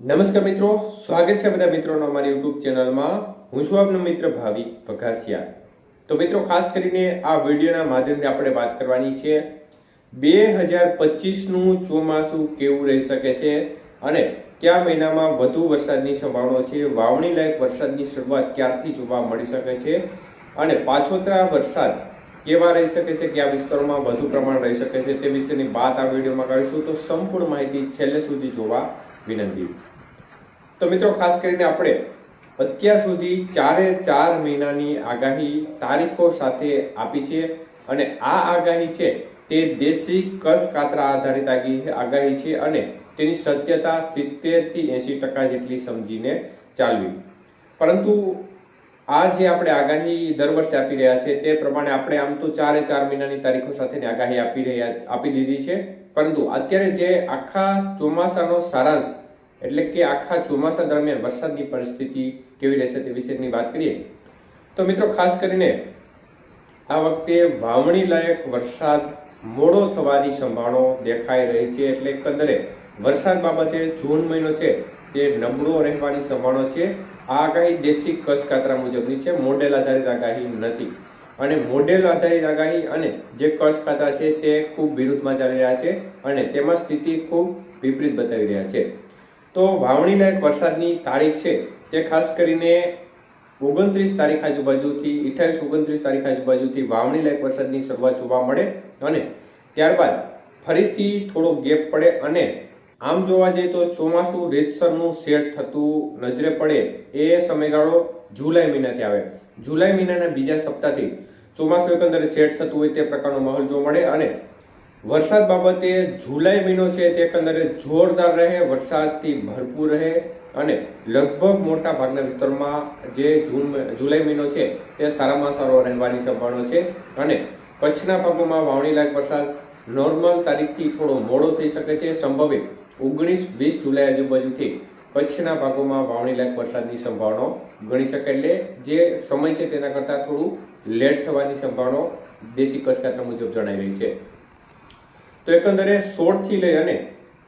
નમસ્કાર મિત્રો, સ્વાગત છે બધા મિત્રોનો અમારી યુટ્યુબ ચેનલમાં. હું છું આપનો મિત્ર ભાવિક વઘાસિયા. તો મિત્રો, ખાસ કરીને આ વિડીયોના માધ્યમથી આપણે વાત કરવાની છે. બે હજાર પચીસનું ચોમાસું કેવું રહી શકે છે અને કયા મહિનામાં વધુ વરસાદની સંભાવના છે? વાવણી લાયક વરસાદની શરૂઆત ક્યારથી જોવા મળી શકે છે? અને પાછોતરા વરસાદ કેવા રહી શકે છે? કયા વિસ્તારોમાં વધુ પ્રમાણ રહી શકે છે? તે વિશેની વાત આ વિડીયોમાં કરીશું. તો સંપૂર્ણ માહિતી છેલ્લે સુધી જોવા વિનંતી. તો મિત્રો, ખાસ કરીને આપણે અત્યાર સુધી ચારે ચાર મહિનાની આગાહી તારીખો સાથે આપી છે અને આ આગાહી છે તે દેશી કસ કાતરા આધારિત આગાહી છે અને તેની સત્યતા સિત્તેરથી એંશી ટકા જેટલી સમજીને ચાલવી. પરંતુ આ જે આપણે આગાહી દર વર્ષે આપી રહ્યા છે, તે પ્રમાણે આપણે આમ તો ચારે ચાર મહિનાની તારીખો સાથેની આગાહી આપી રહ્યા, આપી દીધી છે. પરંતુ અત્યારે જે આખા ચોમાસાનો સારાંશ, એટલે કે આખા ચોમાસા દરમિયાન વરસાદની પરિસ્થિતિ કેવી રહેશે તે વિશેની વાત કરીએ, તો મિત્રો ખાસ કરીને આ વખતે વાવણી લાયક વરસાદ મોડો થવાની સંભાવનાઓ દેખાઈ રહી છે, એટલે એકંદરે વરસાદ બાબતે જૂન મહિનો છે તે નબળો રહેવાની સંભાવના છે. આ આગાહી દેશી કસકાતરા મુજબની છે. મોડેલ આધારિત આગાહી નથી. અને મોડેલ આધારિત આગાહી અને જે કસકાતરા છે તે ખૂબ વિરુદ્ધમાં ચાલી રહ્યા છે અને તેમાં સ્થિતિ ખૂબ વિપરીત બતાવી રહ્યા છે. તો વાવણી લાયક વરસાદની તારીખ છે તે ખાસ કરીને ઓગણત્રીસ તારીખ આજુબાજુથી અઠ્યાવીસ ઓગણત્રીસ તારીખ આજુબાજુથી વાવણી લાયક વરસાદની શરૂઆત જોવા મળે અને ત્યારબાદ ફરીથી થોડો ગેપ પડે અને આમ જોવા જઈએ તો ચોમાસું રેતસરનું સેટ થતું નજરે પડે એ સમયગાળો જુલાઈ મહિનાથી આવે. જુલાઈ મહિનાના બીજા સપ્તાહથી ચોમાસું એકંદરે સેટ થતું હોય તે પ્રકારનો માહોલ જોવા મળે અને વરસાદ બાબતે જુલાઈ મહિનો છે તે એકંદરે જોરદાર રહે, વરસાદથી ભરપૂર રહે અને લગભગ મોટા ભાગના વિસ્તારમાં જે જૂન જુલાઈ મહિનો છે તે સારામાં સારો રહેવાની સંભાવના છે અને કચ્છના ભાગોમાં વાવણી લાયક વરસાદ નોર્મલ તારીખથી થોડો મોડો થઈ શકે છે. સંભવિત ઓગણીસ, વીસ જુલાઈ આજુબાજુથી કચ્છના ભાગોમાં વાવણી લાયક વરસાદની સંભાવનાઓ ગણી શકે એટલે જે સમય છે તેના કરતાં થોડું લેટ થવાની સંભાવનાઓ દેશી કસકાતા મુજબ જણાઈ રહી છે. તો એકંદરે સોળથી લઈ અને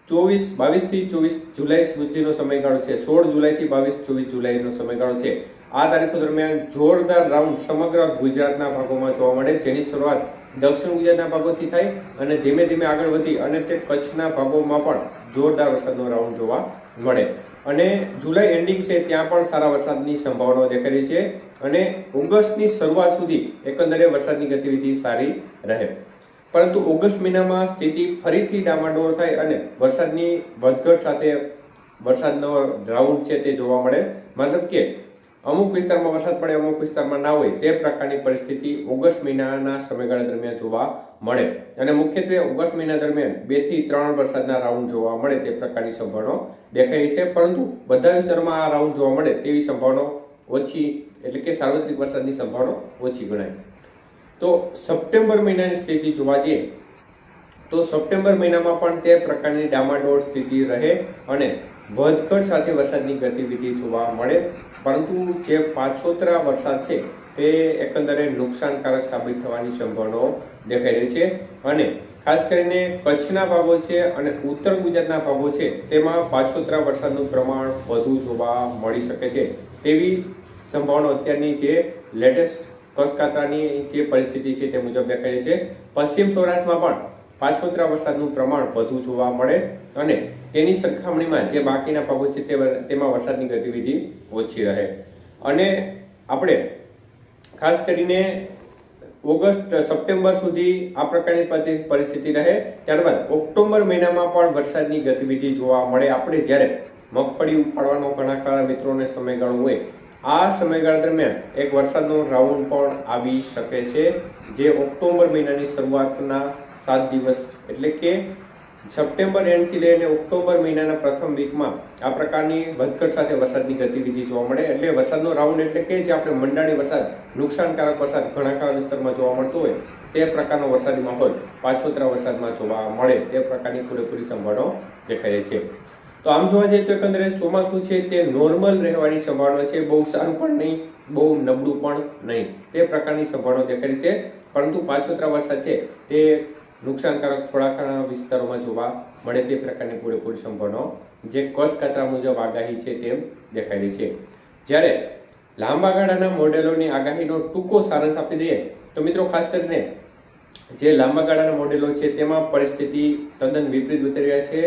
ચોવીસ, બાવીસથી ચોવીસ જુલાઈ સુધીનો સમયગાળો છે. સોળ જુલાઈથી બાવીસ, ચોવીસ જુલાઈનો સમયગાળો છે. આ તારીખો દરમિયાન જોરદાર રાઉન્ડ સમગ્ર ગુજરાતના ભાગોમાં જોવા મળે, જેની શરૂઆત દક્ષિણ ગુજરાતના ભાગોથી થાય અને ધીમે ધીમે આગળ વધી અને તે કચ્છના ભાગોમાં પણ જોરદાર વરસાદનો રાઉન્ડ જોવા મળે. અને જુલાઈ એન્ડિંગ છે, ત્યાં પણ સારા વરસાદની સંભાવનાઓ દેખાઈ રહી છે અને ઓગસ્ટની શરૂઆત સુધી એકંદરે વરસાદની ગતિવિધિ સારી રહે. પરંતુ ઓગસ્ટ મહિનામાં સ્થિતિ ફરીથી ડામાડોળ થાય અને વરસાદની વધઘટ સાથે વરસાદનો રાઉન્ડ છે તે જોવા મળે. મતલબ કે અમુક વિસ્તારમાં વરસાદ પડે, અમુક વિસ્તારમાં ના હોય તે પ્રકારની પરિસ્થિતિ ઓગસ્ટ મહિનાના સમયગાળા દરમિયાન જોવા મળે. અને મુખ્યત્વે ઓગસ્ટ મહિના દરમિયાન બેથી ત્રણ વરસાદના રાઉન્ડ જોવા મળે તે પ્રકારની સંભાવનાઓ દેખાઈ છે. પરંતુ બધા વિસ્તારોમાં આ રાઉન્ડ જોવા મળે તેવી સંભાવનાઓ ઓછી, એટલે કે સાર્વત્રિક વરસાદની સંભાવના ઓછી ગણાય. તો સપ્ટેમ્બર મહિનાની સ્થિતિ જોવા જઈએ, તો સપ્ટેમ્બર મહિનામાં પણ તે પ્રકારની ડામાડોળ સ્થિતિ રહે અને વધઘટ સાથે વરસાદની ગતિવિધિ જોવા મળે, પરંતુ જે પાછોતરા વરસાદ છે, તે એકંદરે નુકસાનકારક સાબિત થવાની સંભાવનાઓ દેખાઈ રહી છે. અને ખાસ કરીને કચ્છના ભાગો છે અને ઉત્તર ગુજરાતના ભાગો છે, તેમાં પાછોતરા વરસાદનું પ્રમાણ વધુ જોવા મળી શકે છે. તેવી સંભાવના અત્યારની જે લેટેસ્ટ કસકાતરાની જે પરિસ્થિતિ છે, તે મુજબ દેખાઈ રહી છે. પશ્ચિમ સૌરાષ્ટ્રમાં પણ પાછોતરા વરસાદનું પ્રમાણ વધુ જોવા મળે અને તેની સરખામણીમાં જે બાકીના ભાગો છે તેમાં વરસાદની ગતિવિધિ ઓછી રહે. અને આપણે ખાસ કરીને ઓગસ્ટ, સપ્ટેમ્બર સુધી આ પ્રકારની પરિસ્થિતિ રહે, ત્યારબાદ ઓક્ટોબર મહિનામાં પણ વરસાદની ગતિવિધિ જોવા મળે. આપણે જ્યારે મગફળી ઉપાડવાનો ઘણા ખરા મિત્રોને સમયગાળો હોય, આ સમયગાળા દરમિયાન એક વરસાદનો રાઉન્ડ પણ આવી શકે છે, જે ઓક્ટોબર મહિનાની શરૂઆતના સાત દિવસ. એટલે કે સપ્ટેમ્બર એન્ડથી લઈને ઓક્ટોબર મહિનાના પ્રથમ વીકમાં આ પ્રકારની વધઘટ સાથે વરસાદની ગતિવિધિ જોવા મળે. એટલે વરસાદનો રાઉન્ડ એટલે કે જે આપણે મંડાણી વરસાદ, નુકસાનકારક વરસાદ ઘણા વિસ્તારમાં જોવા મળતો હોય, તે પ્રકારનો વરસાદી માહોલ પાછોતરા વરસાદમાં જોવા મળે તે પ્રકારની પૂરેપૂરી સંભાવનાઓ દેખાઈ રહી છે. તો આમ જોવા જઈએ તો એકંદરે ચોમાસું છે તે નોર્મલ રહેવાની સંભાવના છે. બહુ સારું પણ નહીં, બહુ નબળું પણ નહીં. તે પ્રકારની સંભાવના દેખાઈ રહી છે. પરંતુ પાછોતરા વરસાદ છે તે નુકસાનકારક થોડા ઘણા વિસ્તારોમાં જોવા મળે તે પ્રકારની પૂરેપૂરી સંભાવનાઓ જે કસ કાતરા મુજબ આગાહી છે તેમ દેખાઈ રહી છે. જ્યારે લાંબા ગાળાના મોડેલોની આગાહીનો ટૂંકો સારાંશ આપી દઈએ, તો મિત્રો ખાસ કરીને જે લાંબા ગાળાના મોડેલો છે તેમાં પરિસ્થિતિ તદ્દન વિપરીત બતાવી રહ્યા છે.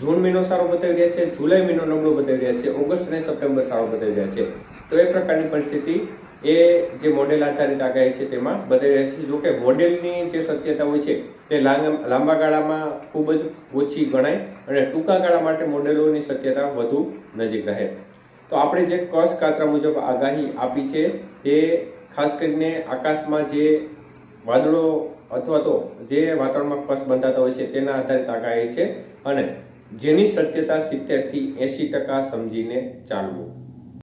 જૂન મહિનો સારો બતાવી રહ્યા છે, જુલાઈ મહિનો નબળો બતાવી રહ્યા છે, ઓગસ્ટ અને સપ્ટેમ્બર સારો બતાવી રહ્યા છે. તો એ પ્રકારની પરિસ્થિતિ એ જે મોડેલ આધારિત આગાહી છે તેમાં બદલી રહ્યા છે. જોકે મોડેલની જે સત્યતા હોય છે, તે લાંબા ગાળામાં ખૂબ જ ઓછી ગણાય અને ટૂંકા ગાળા માટે મોડેલોની સત્યતા વધુ નજીક રહે. તો આપણે જે કસ કાતરા મુજબ આગાહી આપી છે, તે ખાસ કરીને આકાશમાં જે વાદળો અથવા તો જે વાતાવરણમાં કસ બંધાતા હોય છે, તેના આધારિત આગાહી છે અને જેની સત્યતા સિત્તેરથી એંશી ટકા સમજીને ચાલવું.